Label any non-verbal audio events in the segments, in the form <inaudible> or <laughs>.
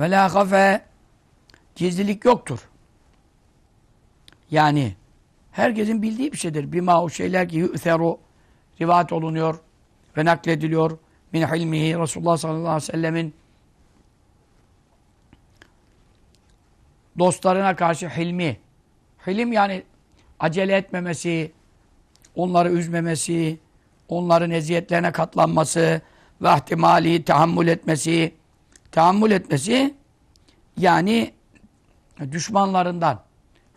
Ve la hafe gizlilik yoktur. Yani herkesin bildiği bir şeydir. Bima o şeyler ki yu'theru rivayet olunuyor ve naklediliyor min hilmihi Resulullah sallallahu aleyhi ve sellemin dostlarına karşı hilmi. Hilim yani acele etmemesi, onları üzmemesi, onların eziyetlerine katlanması ve ihtimali tahammül etmesi. Tahammül etmesi yani düşmanlarından.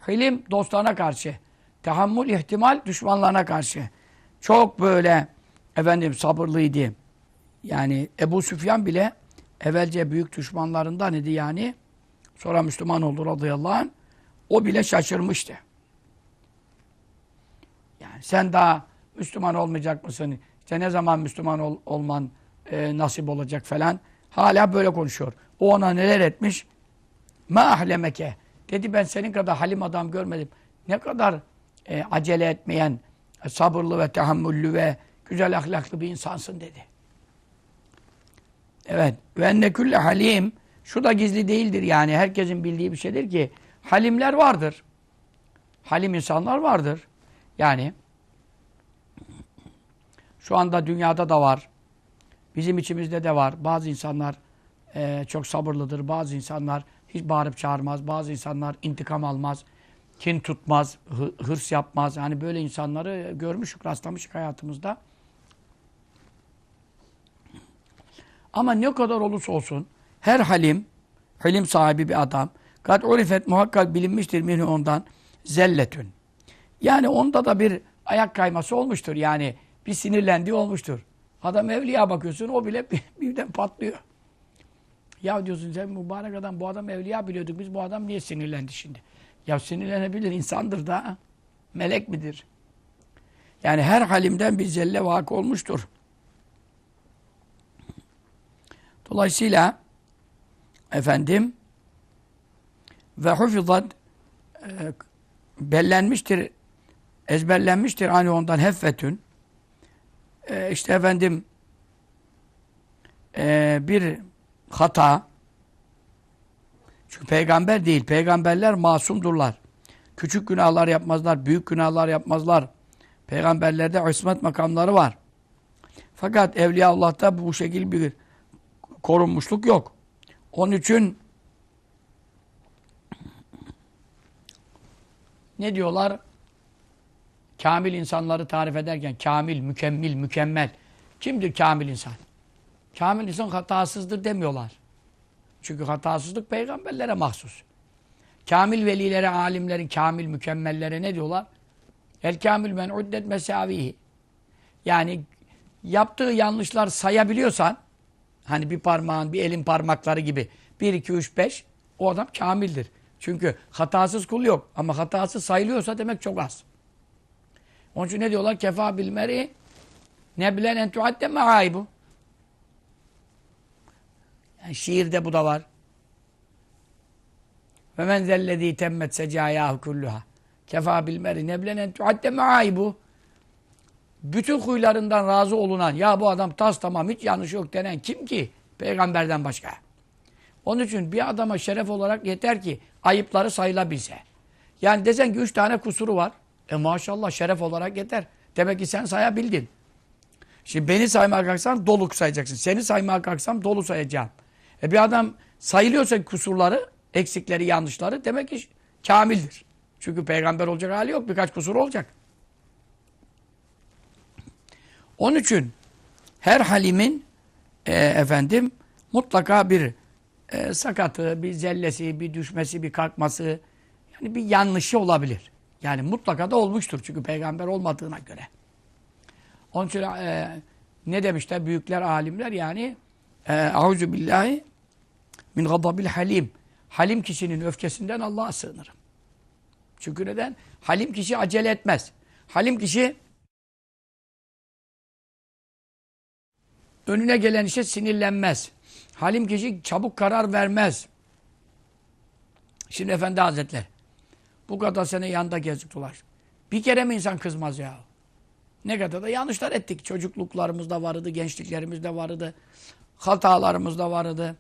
Hilim dostlarına karşı. Tahammül ihtimal düşmanlarına karşı. Çok böyle efendim sabırlıydı. Yani Ebu Süfyan bile evvelce büyük düşmanlarından idi yani. Sonra Müslüman oldu radıyallahu anh. O bile şaşırmıştı. Yani sen daha Müslüman olmayacak mısın? İşte ne zaman Müslüman ol, olman e, nasip olacak falan. Hala böyle konuşuyor. O ona neler etmiş? Ma ahlemeke. Dedi ben senin kadar halim adam görmedim. Ne kadar e, acele etmeyen, sabırlı ve tahammüllü ve güzel ahlaklı bir insansın dedi. Evet. Ve enne külle halim şu da gizli değildir yani. Herkesin bildiği bir şeydir ki halimler vardır. Halim insanlar vardır. Yani şu anda dünyada da var. Bizim içimizde de var. Bazı insanlar e, çok sabırlıdır. Bazı insanlar hiç bağırıp çağırmaz. Bazı insanlar intikam almaz. Kin tutmaz. hı- hırs yapmaz. Yani böyle insanları görmüşük, rastlamışık hayatımızda. Ama ne kadar olursa olsun her halim, halim sahibi bir adam kad urifet muhakkak bilinmiştir minhu ondan zelletün. Yani onda da bir ayak kayması olmuştur. Yani bir sinirlendiği olmuştur. Adam evliya bakıyorsun o bile <laughs> bir- birden patlıyor. Ya diyorsun sen mübarek adam bu adam evliya biliyorduk biz bu adam niye sinirlendi şimdi? Ya sinirlenebilir insandır da melek midir? Yani her halimden bir zelle vakı olmuştur. Dolayısıyla efendim ve hufizat e, bellenmiştir, ezberlenmiştir hani ondan heffetün. E, işte efendim e, bir hata çünkü peygamber değil. Peygamberler masumdurlar. Küçük günahlar yapmazlar, büyük günahlar yapmazlar. Peygamberlerde ismet makamları var. Fakat Evliya Allah'ta bu şekil bir korunmuşluk yok. Onun için ne diyorlar? Kamil insanları tarif ederken kamil, mükemmel, mükemmel. Kimdir kamil insan? Kamil insan hatasızdır demiyorlar. Çünkü hatasızlık peygamberlere mahsus. Kamil velilere, alimlerin, kamil mükemmellere ne diyorlar? El kamil men uddet mesavihi. Yani yaptığı yanlışlar sayabiliyorsan hani bir parmağın, bir elin parmakları gibi 1, 2, 3, 5 o adam kamildir. Çünkü hatasız kul yok. Ama hatasız sayılıyorsa demek çok az. Onun için ne diyorlar? Kefa bilmeri ne bilen en tuadde meaibu. Yani şiirde bu da var. Ve men zellezî temmet secâyâhu kulluha. Kefa bilmeri ne bilen en tuadde meaibu. Bütün huylarından razı olunan, ya bu adam tas tamam hiç yanlış yok denen kim ki? Peygamberden başka. Onun için bir adama şeref olarak yeter ki ayıpları sayılabilse. Yani desen ki üç tane kusuru var. E maşallah şeref olarak yeter. Demek ki sen sayabildin. Şimdi beni saymaya kalksam dolu sayacaksın. Seni saymaya kalksam dolu sayacağım. E bir adam sayılıyorsa kusurları, eksikleri, yanlışları demek ki kamildir. Çünkü peygamber olacak hali yok. Birkaç kusur olacak. Onun için her halimin e, efendim mutlaka bir e, sakatı, bir zellesi, bir düşmesi, bir kalkması yani bir yanlışı olabilir. Yani mutlaka da olmuştur çünkü peygamber olmadığına göre. Onun için e, ne demişler büyükler, alimler yani Euzu billahi min gadabil halim. Halim kişinin öfkesinden Allah'a sığınırım. Çünkü neden? Halim kişi acele etmez. Halim kişi önüne gelen işe sinirlenmez. Halim kişi çabuk karar vermez. Şimdi Efendi Hazretleri bu kadar sene yanında dolaştık. Bir kere mi insan kızmaz ya? Ne kadar da yanlışlar ettik. Çocukluklarımızda vardı, gençliklerimizde vardı. Hatalarımız da vardı.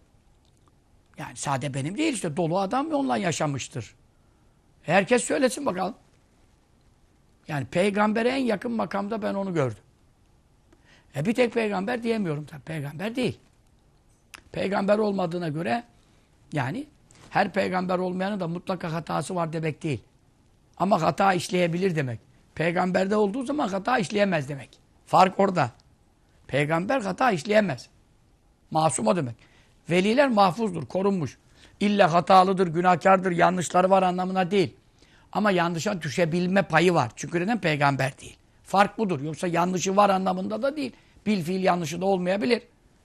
Yani sade benim değil işte dolu adam onunla yaşamıştır. Herkes söylesin bakalım. Yani peygambere en yakın makamda ben onu gördüm. E bir tek peygamber diyemiyorum tabii. Peygamber değil. Peygamber olmadığına göre yani her peygamber olmayanın da mutlaka hatası var demek değil. Ama hata işleyebilir demek. Peygamberde olduğu zaman hata işleyemez demek. Fark orada. Peygamber hata işleyemez. Masum o demek. Veliler mahfuzdur, korunmuş. İlla hatalıdır, günahkardır, yanlışları var anlamına değil. Ama yanlışa düşebilme payı var. Çünkü neden peygamber değil. Fark budur. Yoksa yanlışı var anlamında da değil. Bil fiil yanlışı da olmayabilir.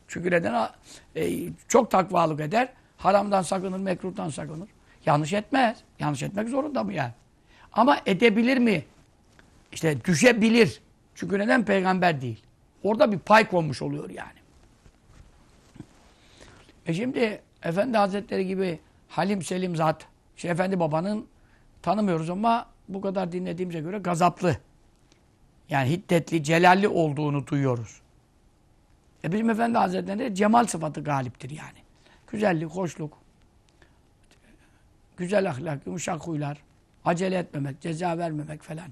Çünkü neden? E, çok takvalık eder. Haramdan sakınır, mekruhtan sakınır. Yanlış etmez. Yanlış etmek zorunda mı yani? Ama edebilir mi? İşte düşebilir. Çünkü neden peygamber değil? Orada bir pay konmuş oluyor yani. E şimdi Efendi Hazretleri gibi Halim Selim zat, işte Efendi Baba'nın tanımıyoruz ama bu kadar dinlediğimize göre gazaplı. Yani hiddetli, celalli olduğunu duyuyoruz. E bizim Efendi Hazretleri cemal sıfatı galiptir yani. Güzellik, hoşluk, güzel ahlak, yumuşak huylar, acele etmemek, ceza vermemek falan.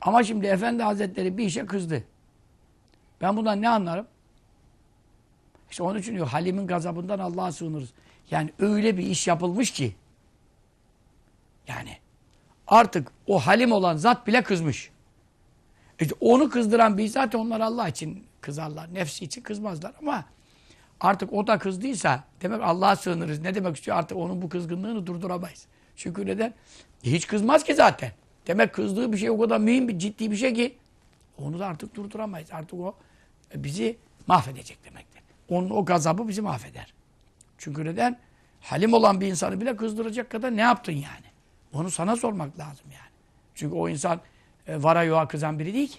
Ama şimdi Efendi Hazretleri bir işe kızdı. Ben bundan ne anlarım? İşte onun için diyor Halim'in gazabından Allah'a sığınırız. Yani öyle bir iş yapılmış ki yani artık o Halim olan zat bile kızmış. İşte onu kızdıran bir zaten onlar Allah için kızarlar. Nefsi için kızmazlar ama artık o da kızdıysa demek Allah'a sığınırız. Ne demek istiyor? Artık onun bu kızgınlığını durduramayız. Çünkü neden? E hiç kızmaz ki zaten. Demek kızdığı bir şey o kadar mühim, bir ciddi bir şey ki onu da artık durduramayız. Artık o bizi mahvedecek demektir. Onun o gazabı bizi mahveder. Çünkü neden? Halim olan bir insanı bile kızdıracak kadar ne yaptın yani? Onu sana sormak lazım yani. Çünkü o insan e, vara yoğa kızan biri değil ki.